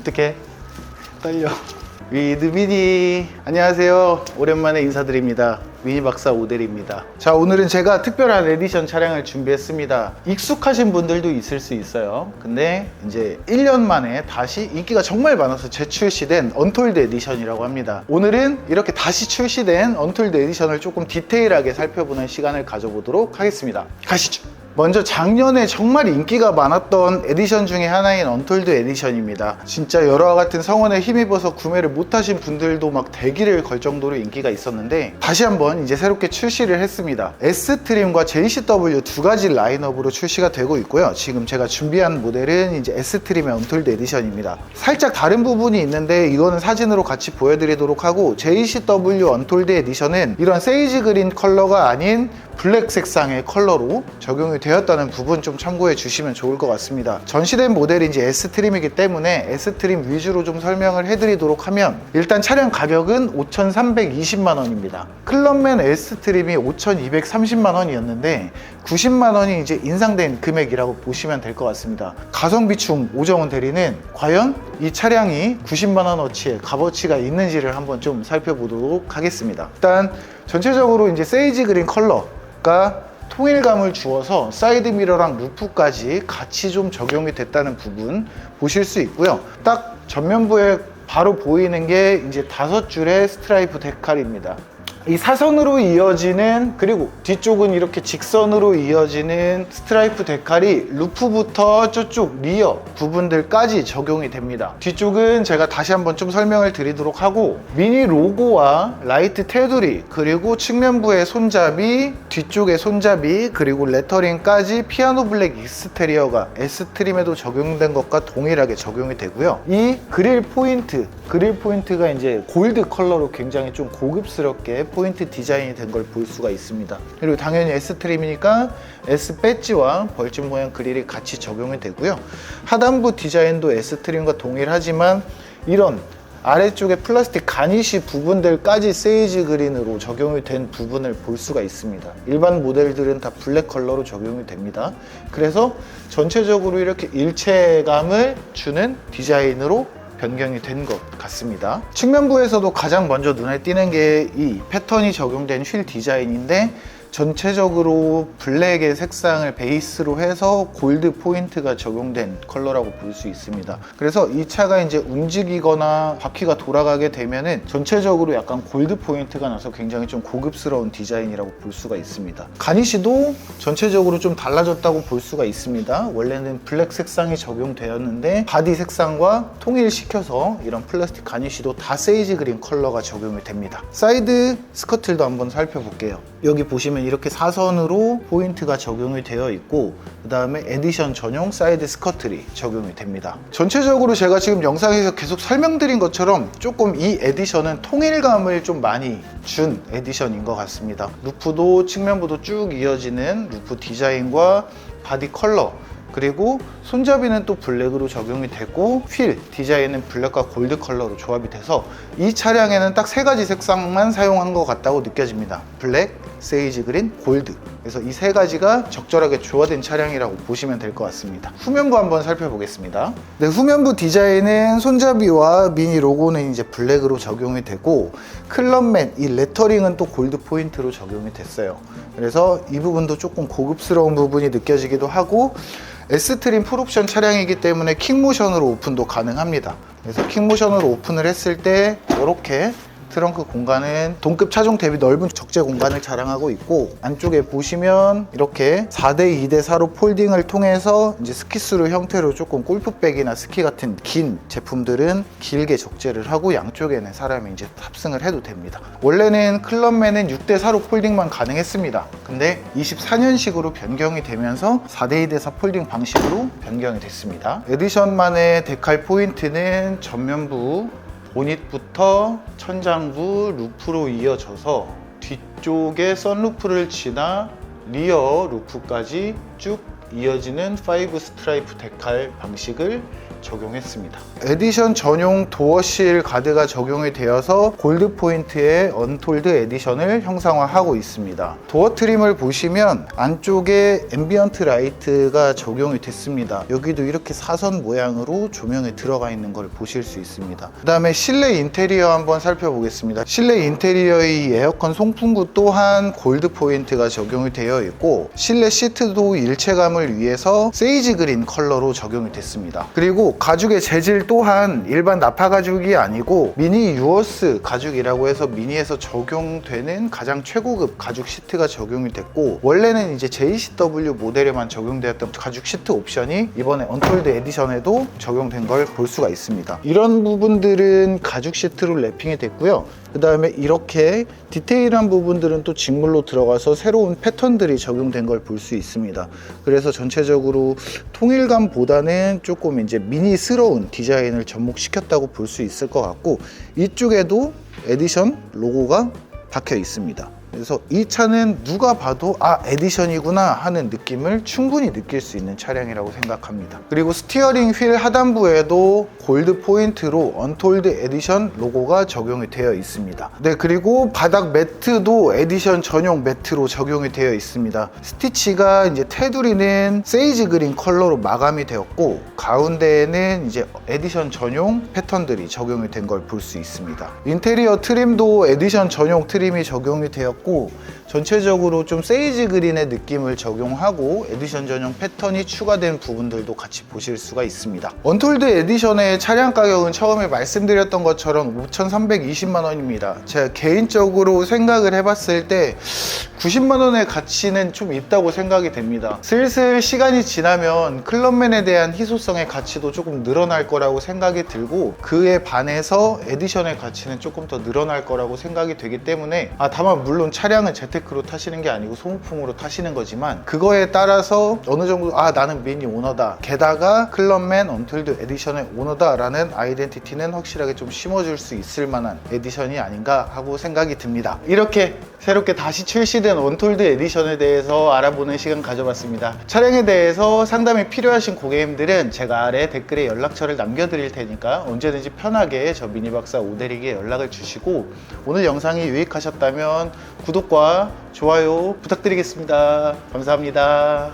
어떻게 떨려. 위드 미니. 안녕하세요. 오랜만에 인사드립니다. 미니 박사 오델입니다. 자 오늘은 제가 특별한 에디션 차량을 준비했습니다. 익숙하신 분들도 있을 수 있어요. 근데 이제 1년 만에 다시 인기가 정말 많아서 재출시된 언톨드 에디션이라고 합니다. 오늘은 이렇게 다시 출시된 언톨드 에디션을 조금 디테일하게 살펴보는 시간을 가져보도록 하겠습니다. 가시죠 먼저 작년에 정말 인기가 많았던 에디션 중에 하나인 언톨드 에디션입니다. 진짜 여러와 같은 성원에 힘입어서 구매를 못하신 분들도 막 대기를 걸 정도로 인기가 있었는데 다시 한번 이제 새롭게 출시를 했습니다. S트림과 JCW 두 가지 라인업으로 출시가 되고 있고요. 지금 제가 준비한 모델은 이제 S트림의 언톨드 에디션입니다. 살짝 다른 부분이 있는데 이거는 사진으로 같이 보여드리도록 하고 JCW 언톨드 에디션은 이런 세이지 그린 컬러가 아닌 블랙 색상의 컬러로 적용이 되었다는 부분 좀 참고해 주시면 좋을 것 같습니다. 전시된 이제 S트림이기 때문에 S트림 위주로 좀 설명을 해드리도록 하면 일단 차량 가격은 5,320만 원입니다. 클럽맨 S트림이 5,230만 원이었는데 90만 원이 이제 인상된 금액이라고 보시면 될 것 같습니다. 가성비충 오정훈 대리는 과연 이 차량이 90만 원어치의 값어치가 있는지를 한번 좀 살펴보도록 하겠습니다. 일단 전체적으로 이제 세이지 그린 컬러 가 통일감을 주어서 사이드 미러랑 루프까지 같이 좀 적용이 됐다는 부분 보실 수 있고요. 딱 전면부에 바로 보이는 게 이제 다섯 줄의 스트라이프 데칼입니다. 이 사선으로 이어지는 그리고 뒤쪽은 이렇게 직선으로 이어지는 스트라이프 데칼이 루프부터 저쪽 리어 부분들까지 적용이 됩니다. 뒤쪽은 제가 다시 한번 좀 설명을 드리도록 하고 미니 로고와 라이트 테두리 그리고 측면부의 손잡이 뒤쪽의 손잡이 그리고 레터링까지 피아노 블랙 익스테리어가 S트림에도 적용된 것과 동일하게 적용이 되고요. 이 그릴 포인트 그릴 포인트가 이제 골드 컬러로 굉장히 좀 고급스럽게 포인트 디자인이 된 걸 볼 수가 있습니다. 그리고 당연히 S트림이니까 S 배지와 벌집 모양 그릴이 같이 적용이 되고요. 하단부 디자인도 S트림과 동일하지만 이런 아래쪽에 플라스틱 가니쉬 부분들까지 세이지 그린으로 적용이 된 부분을 볼 수가 있습니다. 일반 모델들은 다 블랙 컬러로 적용이 됩니다. 그래서 전체적으로 이렇게 일체감을 주는 디자인으로 변경이 된 것 같습니다. 측면부에서도 가장 먼저 눈에 띄는 게 이 패턴이 적용된 휠 디자인인데 전체적으로 블랙의 색상을 베이스로 해서 골드 포인트가 적용된 컬러라고 볼 수 있습니다. 그래서 이 차가 이제 움직이거나 바퀴가 돌아가게 되면은 전체적으로 약간 골드 포인트가 나서 굉장히 좀 고급스러운 디자인이라고 볼 수가 있습니다. 가니시도 전체적으로 좀 달라졌다고 볼 수가 있습니다. 원래는 블랙 색상이 적용되었는데 바디 색상과 통일시켜서 이런 플라스틱 가니시도 다 세이지 그린 컬러가 적용이 됩니다. 사이드 스커틀도 한번 살펴볼게요. 여기 보시 면 이렇게 사선으로 포인트가 적용이 되어 있고 그 다음에 에디션 전용 사이드 스커트리 적용이 됩니다. 전체적으로 제가 지금 영상에서 계속 설명드린 것처럼 조금 이 에디션은 통일감을 좀 많이 준 에디션인 것 같습니다. 루프도 측면부도 쭉 이어지는 루프 디자인과 바디 컬러 그리고 손잡이는 또 블랙으로 적용이 되고 휠 디자인은 블랙과 골드 컬러로 조합이 돼서 이 차량에는 딱 세 가지 색상만 사용한 것 같다고 느껴집니다. 블랙, 세이지 그린, 골드. 그래서 이 세 가지가 적절하게 조화된 차량이라고 보시면 될 것 같습니다. 후면부 한번 살펴보겠습니다. 네, 후면부 디자인은 손잡이와 미니 로고는 이제 블랙으로 적용이 되고 클럽맨 이 레터링은 또 골드 포인트로 적용이 됐어요. 그래서 이 부분도 조금 고급스러운 부분이 느껴지기도 하고 S트림 풀옵션 차량이기 때문에 킥모션으로 오픈도 가능합니다. 그래서 킥모션으로 오픈을 했을 때 이렇게 트렁크 공간은 동급 차종 대비 넓은 적재 공간을 자랑하고 있고 안쪽에 보시면 이렇게 4대 2대 4로 폴딩을 통해서 이제 스키스루 형태로 조금 골프백이나 스키 같은 긴 제품들은 길게 적재를 하고 양쪽에는 사람이 이제 탑승을 해도 됩니다. 원래는 클럽맨은 6대 4로 폴딩만 가능했습니다. 근데 24년식으로 변경이 되면서 4대 2대 4 폴딩 방식으로 변경이 됐습니다. 에디션만의 데칼 포인트는 전면부 보닛부터 천장부 루프로 이어져서 뒤쪽에 선루프를 지나 리어 루프까지 쭉 이어지는 5 스트라이프 데칼 방식을 적용했습니다. 에디션 전용 도어실 가드가 적용이 되어서 골드 포인트의 언톨드 에디션을 형상화하고 있습니다. 도어 트림을 보시면 안쪽에 앰비언트 라이트가 적용이 됐습니다. 여기도 이렇게 사선 모양으로 조명이 들어가 있는 걸 보실 수 있습니다. 그 다음에 실내 인테리어 한번 살펴보겠습니다. 실내 인테리어의 이 에어컨 송풍구 또한 골드 포인트가 적용이 되어 있고 실내 시트도 일체감을 위해서 세이지 그린 컬러로 적용이 됐습니다. 그리고 가죽의 재질 또한 일반 나파 가죽이 아니고 미니 유어스 가죽이라고 해서 미니에서 적용되는 가장 최고급 가죽 시트가 적용이 됐고 원래는 이제 JCW 모델에만 적용되었던 가죽 시트 옵션이 이번에 언톨드 에디션에도 적용된 걸 볼 수가 있습니다. 이런 부분들은 가죽 시트로 랩핑이 됐고요. 그 다음에 이렇게 디테일한 부분들은 또 직물로 들어가서 새로운 패턴들이 적용된 걸 볼 수 있습니다. 그래서 전체적으로 통일감보다는 조금 이제 미 니스러운 디자인을 접목시켰다고 볼 수 있을 것 같고 이쪽에도 에디션 로고가 박혀 있습니다. 그래서 이 차는 누가 봐도 아 에디션이구나 하는 느낌을 충분히 느낄 수 있는 차량이라고 생각합니다. 그리고 스티어링 휠 하단부에도 골드 포인트로 언톨드 에디션 로고가 적용이 되어 있습니다. 네 그리고 바닥 매트도 에디션 전용 매트로 적용이 되어 있습니다. 스티치가 이제 테두리는 세이지 그린 컬러로 마감이 되었고 가운데에는 이제 에디션 전용 패턴들이 적용이 된 걸 볼 수 있습니다. 인테리어 트림도 에디션 전용 트림이 적용이 되었고 전체적으로 좀 세이지 그린의 느낌을 적용하고 에디션 전용 패턴이 추가된 부분들도 같이 보실 수가 있습니다. 언톨드 에디션의 차량 가격은 처음에 말씀드렸던 것처럼 5,320만 원입니다. 제가 개인적으로 생각을 해봤을 때 90만 원의 가치는 좀 있다고 생각이 됩니다. 슬슬 시간이 지나면 클럽맨에 대한 희소성의 가치도 조금 늘어날 거라고 생각이 들고 그에 반해서 에디션의 가치는 조금 더 늘어날 거라고 생각이 되기 때문에 아 다만 물론 차량은 재테크로 타시는 게 아니고 소모품으로 타시는 거지만 그거에 따라서 어느 정도 아 나는 미니 오너다 게다가 클럽맨 언툴드 에디션의 오너다라는 아이덴티티는 확실하게 좀 심어줄 수 있을 만한 에디션이 아닌가 하고 생각이 듭니다. 이렇게 새롭게 다시 출시된 원톨드 에디션에 대해서 알아보는 시간 가져봤습니다. 차량에 대해서 상담이 필요하신 고객님들은 제가 아래 댓글에 연락처를 남겨드릴 테니까 언제든지 편하게 저 미니박사 오대리에게 연락을 주시고 오늘 영상이 유익하셨다면 구독과 좋아요 부탁드리겠습니다. 감사합니다.